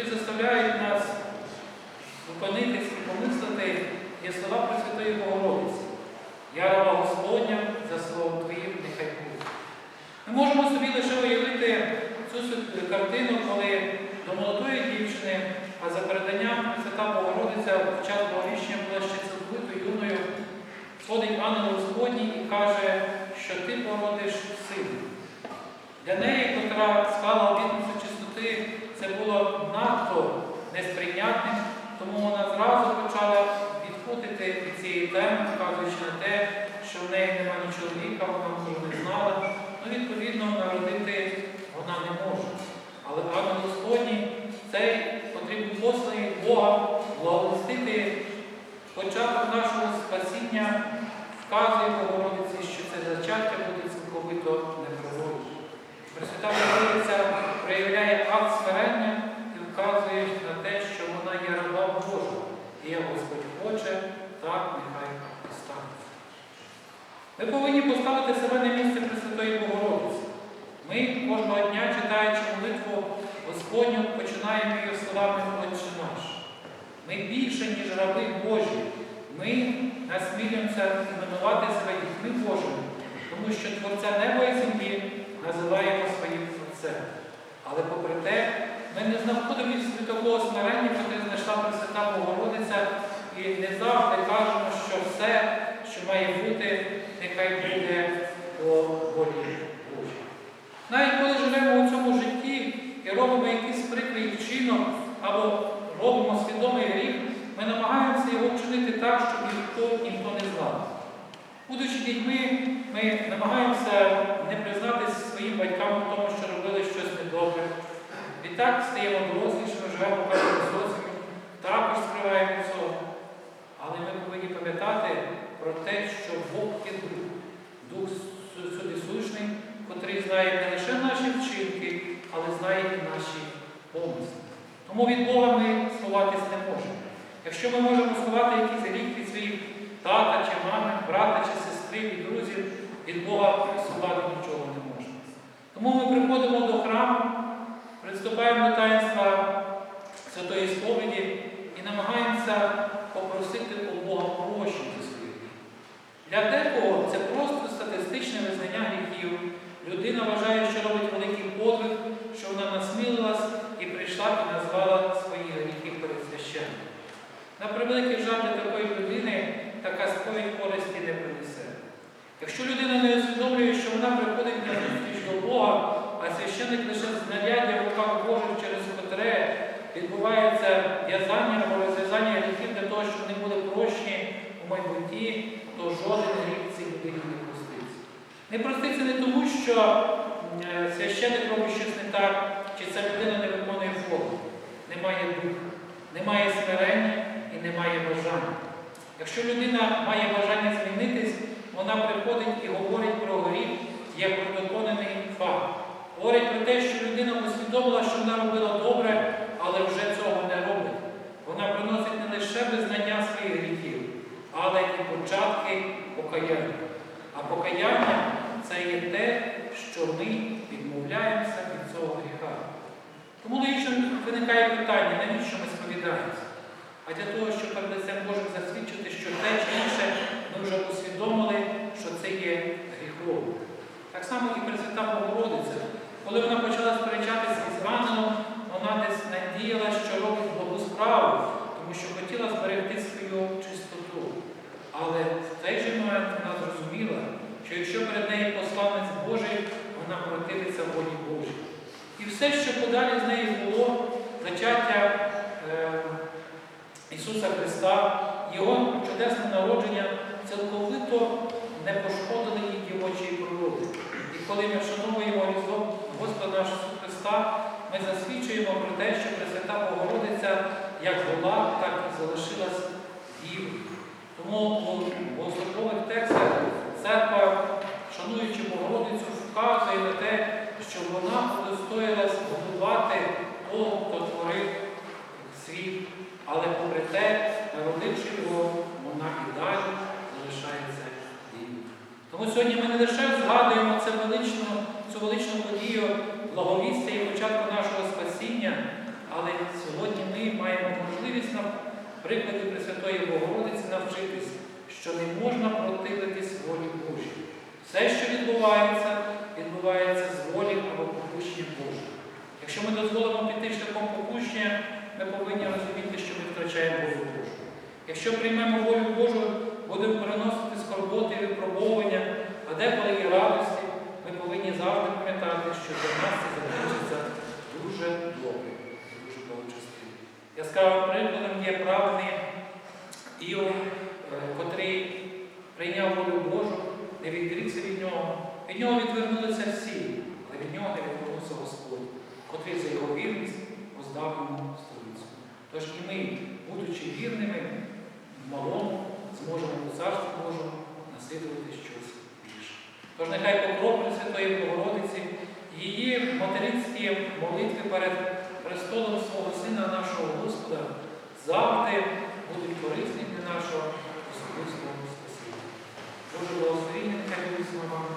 які заставляють нас зупинитись і помислити, є слова Пресвятої Богородиці. Я раба Господня за словом Твоїм нехай буде. Ми можемо собі лише уявити цю картину, коли до молодої дівчини, а за переданням Свята Богородиця в час Благовіщення була ще цілковито юною, сходить Ангел Господній і каже, що ти породиш сина. Для неї, котра склала обітницю чистоти, це було надто несприйнятним, тому вона зразу почала відходити від цієї теми, вказуючи на те, що в неї немає ні чоловіка, вона нічого не знала. Ну, відповідно, народити вона не може. Але ангел Господній цей потрібен від Бога благовістити початок нашого спасіння, вказує Богородиці, що це зачаття буде цілковито непровольне. Пресвята Богородиця проявляє акт смирення і вказує на те, що вона є раба Божа. І як Господь хоче, так нехай і станеться. Ми повинні поставити себе на місце Пресвятої Богородиці. Ми кожного дня, читаючи молитву Господню, починаємо її словами Отче наш. Ми більше, ніж раби Божі. Ми насмілюємося іменувати себе дітьми Божими, тому що Творця неба і землі називаємо своїм Творцем. Але попри те, ми не знаходимо собі такого смирення, яке знайшла Пресвята Богородиця, і не завжди кажемо, що все, що має бути, нехай буде по волі Божій. Навіть коли живемо у цьому житті і робимо якийсь прикрий вчинок або робимо свідомий гріх, ми намагаємося його вчинити так, щоб ніхто ніхто не знав. Будучи дітьми, ми намагаємося не признатися своїм батькам в тому, що робили щось недобре. Відтак стаємо дорослішими, живемо певним зовсім, також скриваємо цього. Але ми повинні пам'ятати про те, що Бог є дух, дух су- сюди сущний, котрий знає не лише наші вчинки, але знає і наші помисли. Тому від Бога ми сховатись не можемо. Якщо ми можемо сховати якийсь гріх від своїх тата чи мами, брата чи сестри, від друзів, від Бога сховати нічого не можна. Тому ми приходимо до храму, приступаємо до таїнства Святої Сповіді і намагаємося попросити у Бога прощення за гріхи. Для декого це просто статистичне визнання гріхів. Якщо людина не усвідомлює, що вона приходить на зустріч до Бога, а священник лише знаряддя в руках Божих, через котре відбувається в'язання або розв'язання гріхів для того, щоб вони були прощені у майбутті, то жоден гріх цій людині не проститься. Не проститься не тому, що е, священник робить щось не так, чи ця людина не виконує форму. Немає духа, немає смирення і немає бажання. Якщо людина має бажання змінитись, вона приходить і говорить про гріх як про доконаний факт. Говорить про те, що людина усвідомила, що вона робила добре, але вже цього не робить. Вона приносить не лише визнання своїх гріхів, але і початки покаяння. А покаяння це є те, що ми відмовляємося від цього гріха. Тому логічно виникає питання, навіщо ми сповідаємося? А для того, щоб перед лицем Божим засвідчити, що те чи інше ми вже усвідомили, це є гріхом. Так само і Пресвята Богородиця. Коли вона почала сперечатися із ангелом, вона десь надіяла, що робить благу справу, тому що хотіла зберегти свою чистоту. Але в той же момент вона зрозуміла, що якщо перед нею посланець Божий, вона противиться волі Божій. І все, що подалі з нею було, зачаття е, Ісуса Христа, Його чудесне народження цілковито не пошкодили її дівочої природи. І коли ми вшановуємо Різдво Господа нашого Христа, ми засвідчуємо про те, що Пресвята Богородиця як була, так і залишилась дівою. Тому у богослужбових текстах церква, шануючи Богородицю, вказує на те, що вона удостоїлась годувати того, хто творив світ, але попри те, народивши його, вона і далі дією. Тому сьогодні ми не лише згадуємо це величну, цю величну подію благовістя і початку нашого спасіння, але сьогодні ми маємо можливість на прикладі Пресвятої Богородиці навчити не можна противитись волі Божій. Все, що відбувається, відбувається з волі або попущення Божого. Якщо ми дозволимо піти шляхом попущення, ми повинні розуміти, що ми втрачаємо волю Божу. Якщо приймемо волю Божу, будемо переносити скорботи і випробовування, а деколи і радості, ми повинні завжди пам'ятати, що для нас це закінчиться дуже добре, дуже благочестиво. Яскравим прикладом є праведний Іов, е, котрий прийняв волю Божу, не відрікся від нього. Від нього відвернулися всі, але від нього не відвернувся Господь, котрий за його вірність воздав йому столицю. Тож і ми, будучи вірними, в малому зможемо у Царстві Божому наслідувати щось більше. Тож нехай покроплю Святої Богородиці, її материнські молитви перед престолом свого Сина, нашого Господа, завжди будуть корисні для нашого особистого спасіння. Боже благословіння, нехай буде з вами.